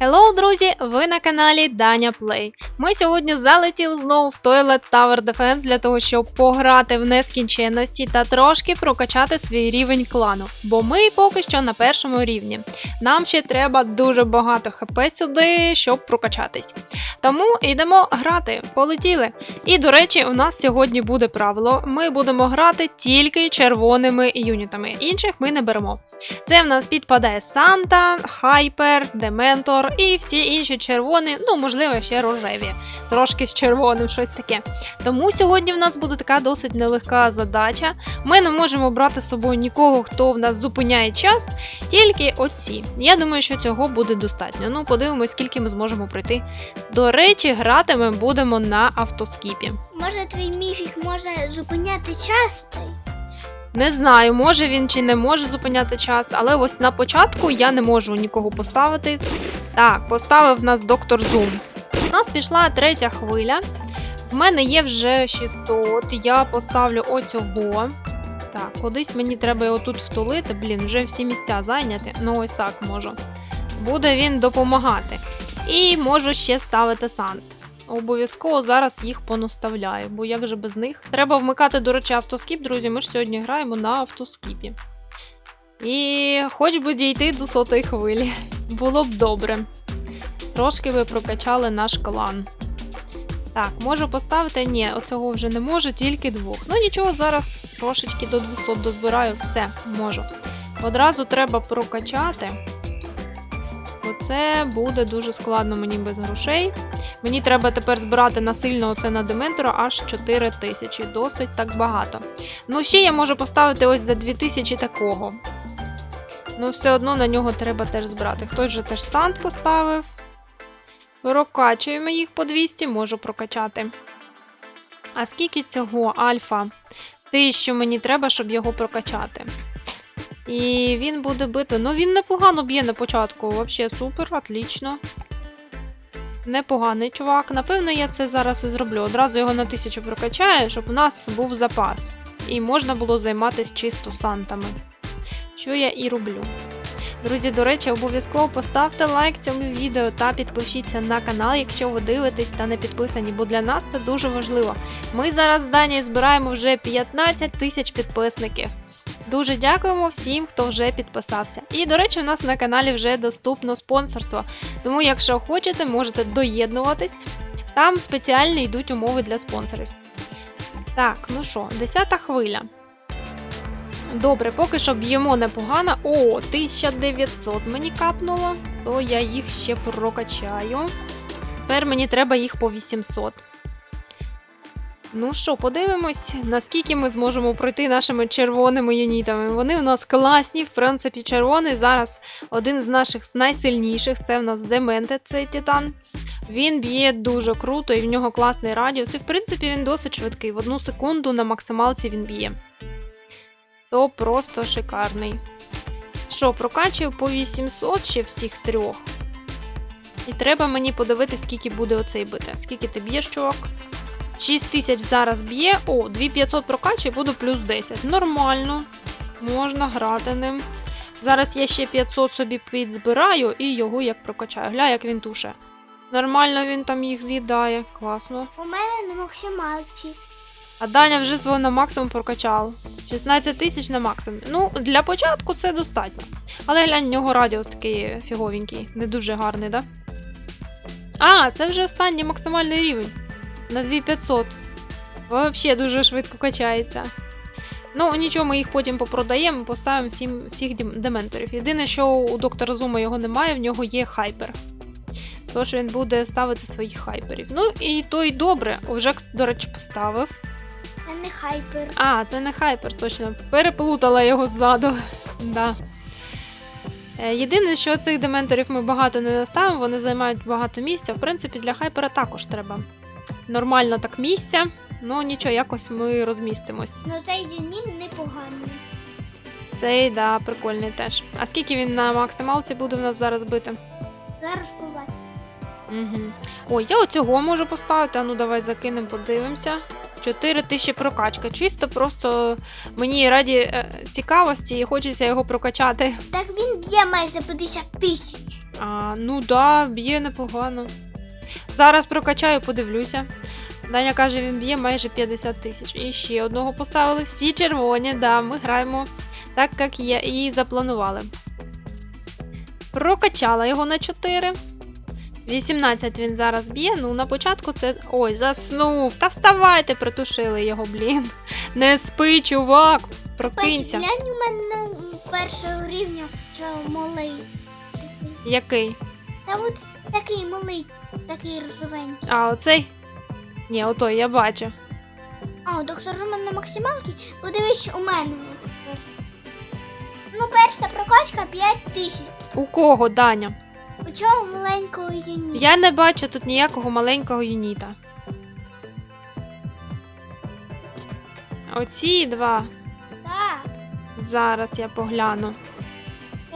Hello, друзі! Ви на каналі Даня Плей. Ми сьогодні залетіли знову в Toilet Tower Defense для того, щоб пограти в нескінченності та трошки прокачати свій рівень клану. Бо ми поки що на першому рівні. Нам ще треба дуже багато хп сюди, щоб прокачатись. Тому йдемо грати. Полетіли. І до речі, у нас сьогодні буде правило: ми будемо грати тільки червоними юнітами. Інших ми не беремо. Це в нас підпадає Санта, Хайпер, Дементор і всі інші червоні, ну можливо, ще рожеві, трошки з червоним, щось таке. Тому сьогодні в нас буде така досить нелегка задача. Ми не можемо брати з собою нікого, хто в нас зупиняє час, тільки оці. Я думаю, що цього буде достатньо. Ну, подивимось, скільки ми зможемо пройти. До речі, грати ми будемо на автоскіпі. Може, твій міфік може зупиняти час? Не знаю, може він чи не може зупиняти час, але ось на початку я не можу нікого поставити. Так, поставив нас доктор Зум. У нас пішла третя хвиля. В мене є вже 600. Я поставлю оцього. Так, кудись мені треба його тут втулити. Блін, вже всі місця зайняті. Ну, ось так можу. Буде він допомагати. І можу ще ставити сант. Обов'язково зараз їх понаставляю, бо як же без них? Треба вмикати, до речі, автоскіп, друзі. Ми ж сьогодні граємо на автоскіпі. І хоч би дійти до сотої хвилі. Було б добре. Трошки ви прокачали наш клан. Так, можу поставити. Ні, оцього вже не можу, тільки двох. Ну нічого, зараз трошечки до 200 дозбираю, все, можу. Одразу треба прокачати. Бо це буде дуже складно мені без грошей. Мені треба тепер збирати насильно оце на Дементора аж 4 тисячі. Досить так багато. Ну, ще я можу поставити ось за 2000 такого. Ну, все одно на нього треба теж збирати. Хтось же теж сант поставив. Прокачуємо їх по 200, можу прокачати. А скільки цього альфа? Те, що мені треба, щоб його прокачати. І він буде бити. Ну, він непогано б'є на початку. Взагалі супер, отлично. Непоганий чувак. Напевно, я це зараз і зроблю. Одразу його на тисячу прокачаю, щоб у нас був запас. І можна було займатися чисто сантами. Що я і роблю. Друзі, до речі, обов'язково поставте лайк цьому відео та підпишіться на канал, якщо ви дивитесь та не підписані, бо для нас це дуже важливо. Ми зараз з Данією збираємо вже 15 тисяч підписників. Дуже дякуємо всім, хто вже підписався. І, до речі, у нас на каналі вже доступно спонсорство. Тому, якщо хочете, можете доєднуватись. Там спеціальні йдуть умови для спонсорів. Так, ну що, 10 хвиля. Добре, поки що б'ємо непогано. О, 1900 мені капнуло, то я їх ще прокачаю. Тепер мені треба їх по 800. Ну що, подивимось, наскільки ми зможемо пройти нашими червоними юнітами. Вони у нас класні, в принципі, червоний зараз один з наших найсильніших. Це в нас Дементе, цей титан. Він б'є дуже круто і в нього класний радіус. І в принципі він досить швидкий. В одну секунду на максималці він б'є. То просто шикарний. Що, прокачую по 800 ще всіх трьох. І треба мені подивитися, скільки буде оцей бити. Скільки ти б'єш, чувак? 6 тисяч зараз б'є. О, 2500 прокачую, буду плюс 10. Нормально. Можна грати ним. Зараз я ще 500 собі підзбираю і його як прокачаю. Гля, як він туше. Нормально він там їх з'їдає. Класно. У мене на максималці. А Даня вже свого на максимум прокачав. 16 тисяч на максимум. Ну, для початку це достатньо. Але глянь, в нього радіус такий фіговенький, не дуже гарний, да? А, це вже останній максимальний рівень. На 2500. Взагалі дуже швидко качається. Ну, нічого, ми їх потім попродаємо, поставимо всім, всіх дементорів. Єдине, що у доктора Зума його немає, в нього є хайпер. Тож він буде ставити своїх хайперів. Ну, і то й добре. Вже, до речі, поставив. Це не хайпер. А, це не хайпер, точно. Переплутала його ззаду. Да. Е, Єдине, що цих дементорів ми багато не наставимо, вони займають багато місця. В принципі, для хайпера також треба. Нормально так місця. Ну нічого, якось ми розмістимось. Ну цей юніт непоганий. Цей, да, прикольний теж. А скільки він на максималці буде в нас зараз бити? Зараз побачимо. Угу. Ой, я оцього можу поставити. А ну давай закинемо, подивимося. 4 тисячі прокачка. Чисто просто мені раді е, цікавості і хочеться його прокачати. Так він б'є майже 50 тисяч. А, ну да, б'є непогано. Зараз прокачаю, подивлюся. Даня каже, він б'є майже 50 тисяч. І ще одного поставили. Всі червоні, да, ми граємо так, як є, і запланували. Прокачала його на 4. 18 він зараз б'є. Ну, на початку це. Ой, заснув. Та вставайте, притушили його, блін. Не спи, чувак. Прокинься. Глянь у мене першого рівня що малий. Який? Та от такий малий, такий рожевенький. А, оцей? Ні, отой, я бачу. А, доктор Роман на максималці, подивись, що у мене. Ну, перша прокачка 5 тисяч. У кого, Даня? У цього маленького юні. Я не бачу тут ніякого маленького юніта. Оці два. Так, Зараз я погляну.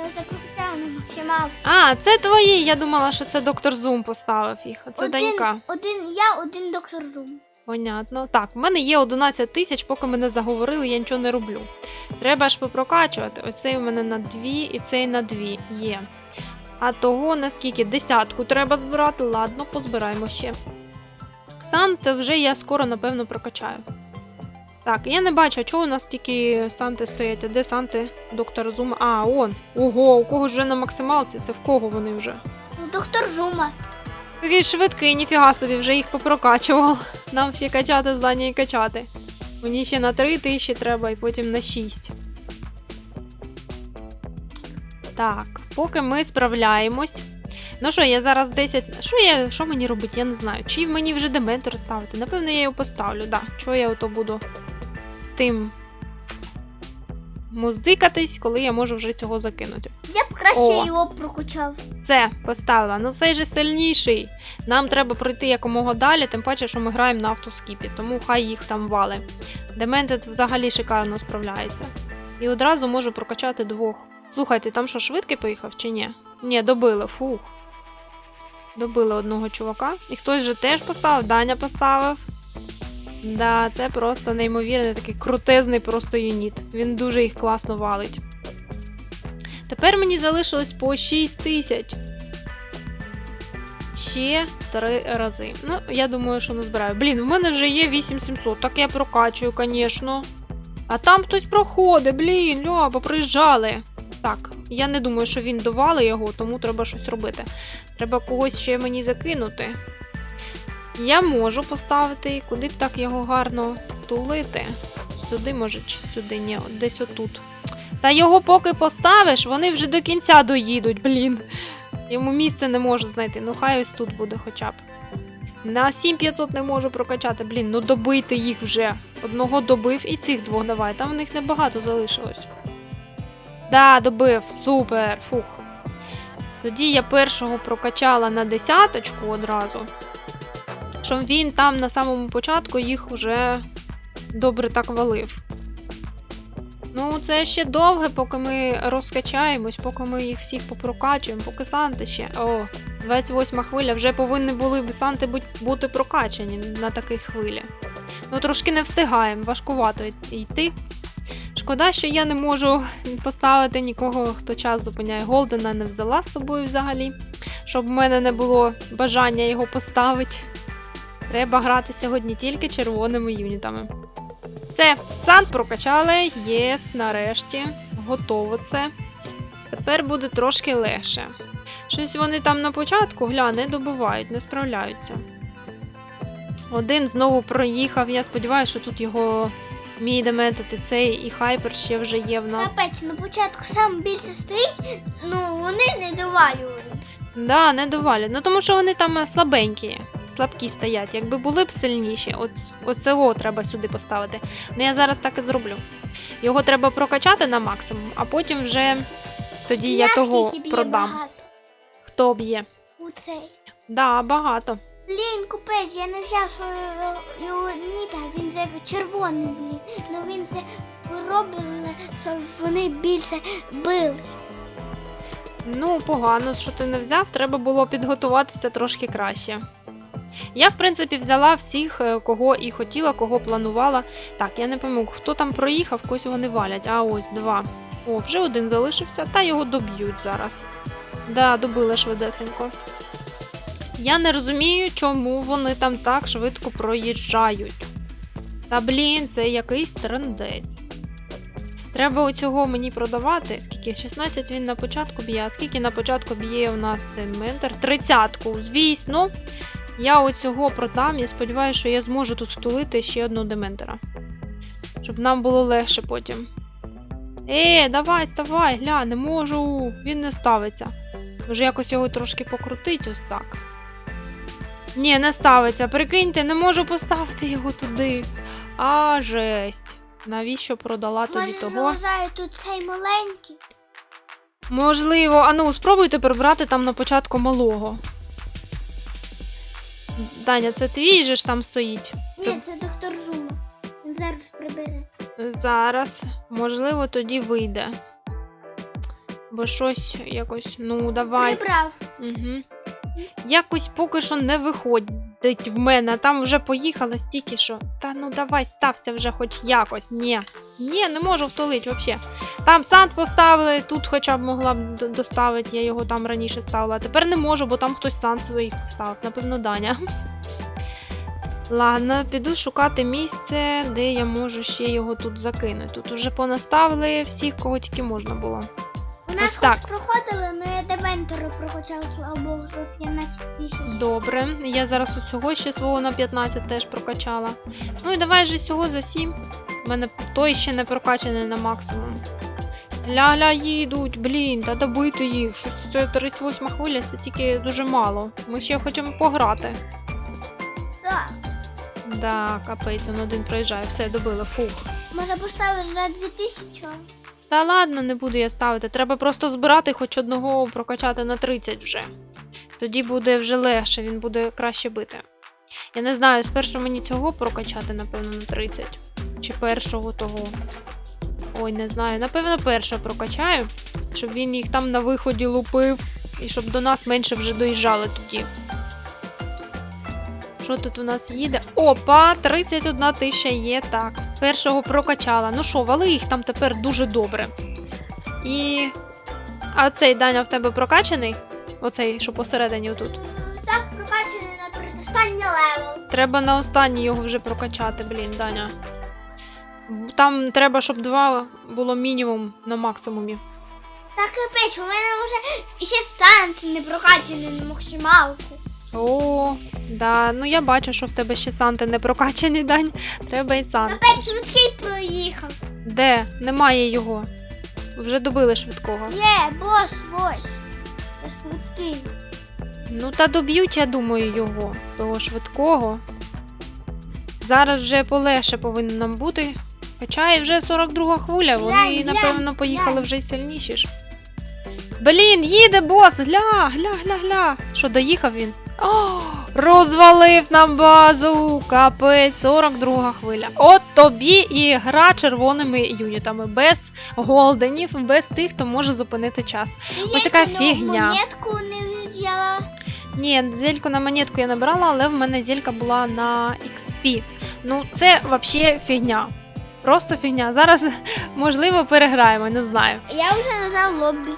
Я вже. А, це твої. Я думала, що це доктор Зум поставив їх. А це один, Данька. один я, один доктор Зум. Понятно. Так, в мене є 11 тисяч, поки мене заговорили, я нічого не роблю. Треба ж попрокачувати. Оцей у мене на 2 і цей на 2 є. А того наскільки? Десятку треба збирати. Ладно, позбираємо ще. Санти вже я скоро, напевно, прокачаю. Так, я не бачу, чого у нас тільки санти стоять. А де санти доктора Зума? А, он. Ого, у кого ж вже на максималці? Це в кого вони вже? Ну, доктор Зума. Такий швидкий, ніфіга собі, вже їх попрокачував. Нам ще качати здання і качати. Мені ще на 3 тисячі треба і потім на 6. Так, поки ми справляємось. Ну що, я зараз 10. Що я. Що мені робити? Я не знаю. Чи мені вже дементор ставити? Напевно, я його поставлю, да. Чого я ото буду з тим муздикатись, коли я можу вже цього закинути. Я б краще О. його прокачав. Це поставила. Ну цей же сильніший. Нам треба пройти якомога далі, тим паче, що ми граємо на автоскіпі, тому хай їх там вали. Дементед взагалі шикарно справляється. І одразу можу прокачати двох. Слухайте, там що, швидкий поїхав чи ні? Ні, добили, фух. Добили одного чувака. І хтось же теж поставив, Даня поставив. Да, це просто неймовірний такий крутезний просто юніт. Він дуже їх класно валить. Тепер мені залишилось по 6 тисяч. Ще три рази. Ну, я думаю, що назбираю. Блін, в мене вже є 8700, так я прокачую, звісно. А там хтось проходить, блін, ляба, приїжджали. Так, я не думаю, що він довали його, тому треба щось робити. Треба когось ще мені закинути. Я можу поставити, куди б так його гарно тулити. Сюди, може, чи сюди, ні, десь отут. Та його поки поставиш, вони вже до кінця доїдуть, блін. Йому місце не можу знайти. Ну хай ось тут буде хоча б. На 7500 не можу прокачати, блін, ну добийте їх вже. Одного добив і цих двох давай. Там в них небагато залишилось. Да, добив, супер, фух. Тоді я першого прокачала на десяточку одразу. Щоб він там на самому початку їх вже добре так валив. Ну, це ще довге, поки ми розкачаємось, поки ми їх всіх попрокачуємо, поки санти ще. О, 28 хвиля, вже повинні були б санти бути прокачані на такій хвилі. Ну, трошки не встигаємо, важкувато йти. Шкода, що я не можу поставити нікого, хто час зупиняє. Голдена не взяла з собою взагалі, щоб в мене не було бажання його поставити. Треба грати сьогодні тільки червоними юнітами. Все, сан прокачали. Єс, нарешті. Готово це. Тепер буде трошки легше. Щось вони там на початку, гля, не добувають, не справляються. Один знову проїхав. Я сподіваюся, що тут його мій деметод і цей і хайпер ще вже є в нас. Капець, на початку сам більше стоїть, ну вони не довалюють. Да, не довалять. Ну тому що вони там е, слабенькі, слабкі стоять. Якби були б сильніші, от, от треба сюди поставити. Ну я зараз так і зроблю. Його треба прокачати на максимум, а потім вже тоді я того продам. багато. Хто б'є? У цей. Да, багато. Блін, купець, я не взяв свого його ніта, він це червоний, блін. Ну він це робили, щоб вони більше били. Ну, погано, що ти не взяв, треба було підготуватися трошки краще. Я, в принципі, взяла всіх, е, кого і хотіла, кого планувала. Так, я не пойму, хто там проїхав, когось вони валять. А ось два. О, вже один залишився, та його доб'ють зараз. Да, добили швидесенько. Я не розумію, чому вони там так швидко проїжджають. Та блін, це якийсь трендець. Треба оцього мені продавати. Скільки? 16 він на початку б'є. А скільки на початку б'є у нас ментор? Тридцятку. Звісно, я оцього продам. Я сподіваюся, що я зможу тут втулити ще одного дементора. Щоб нам було легше потім. Е, давай, ставай, гля, не можу. Він не ставиться. Може якось його трошки покрутить ось так. Ні, не ставиться. Прикиньте, не можу поставити його туди. А, жесть. Навіщо продала тоді Може, того? заважає тут цей маленький? Можливо, а ну спробуйте прибрати там на початку малого. Даня, це твій же ж там стоїть. Ні, це доктор Жума. Він зараз прибере. Зараз, можливо, тоді вийде. Бо щось якось, ну, давай. Прибрав. Угу. Якось поки що не виходить в мене, там вже поїхала стільки що. Та ну давай, стався вже хоч якось. Ні. Ні, не можу втулити взагалі. Там сант поставили, тут хоча б могла б доставити, я його там раніше ставила. А тепер не можу, бо там хтось сант своїх поставив, напевно, Даня. Ладно, піду шукати місце, де я можу ще його тут закинути. Тут уже понаставили всіх, кого тільки можна було. У нас Ось хоч так. проходили, але я прокачав, слава Богу, що 15 тисяч. Добре, я зараз у цього ще свого на 15 теж прокачала. Ну і давай же цього за 7. У мене той ще не прокачаний на максимум. Ля-ля їдуть, блін, та добити їх. Щось це 38 хвиля, це тільки дуже мало. Ми ще хочемо пограти. Так. Да, капець, він один проїжджає, все, добили, фух. Може поставити за 2000? Та ладно, не буду я ставити. Треба просто збирати хоч одного прокачати на 30 вже. Тоді буде вже легше, він буде краще бити. Я не знаю, спершу мені цього прокачати, напевно, на 30. Чи першого того. Ой, не знаю. Напевно, першого прокачаю, щоб він їх там на виході лупив, і щоб до нас менше вже доїжджали тоді. Що тут у нас їде? Опа, 31 тисяча є, так. Першого прокачала. Ну що, вали їх там тепер дуже добре. І. А цей Даня в тебе прокачаний? Оцей, що посередині отут. Так, прокачаний на передостанній левел. Треба на останній його вже прокачати, блін, Даня. Там треба, щоб два було мінімум на максимумі. Так, капець, у мене вже ще стант не прокачаний на максималку. О, да, ну я бачу, що в тебе ще Санти не прокачаний, Дань. Треба і Санти. Капець, швидкий проїхав. Де? Немає його. Вже добили швидкого. Є, бос. Це Швидкий. Ну та доб'ють, я думаю, його, того швидкого. Зараз вже полегше повинно нам бути. Хоча і вже 42 хвиля, вони, Глянь, напевно, поїхали глянь. вже й сильніші ж. Блін, їде бос! Гля, гля, гля, гля. Що, доїхав він? О, розвалив нам базу! Капець, 42 хвиля. От тобі і гра червоними юнітами, без голденів, без тих, хто може зупинити час. Ось така фігня. Монетку не взяла. Ні, зельку на монетку я набрала, але в мене зелька була на XP. Ну, це взагалі фігня. Просто фігня. Зараз, можливо, переграємо, не знаю. Я вже нажав лоббі.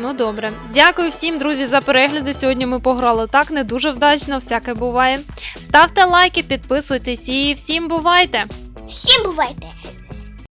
Ну добре. Дякую всім, друзі, за перегляди. Сьогодні ми пограли так, не дуже вдачно, всяке буває. Ставте лайки, підписуйтесь і всім бувайте! Всім бувайте!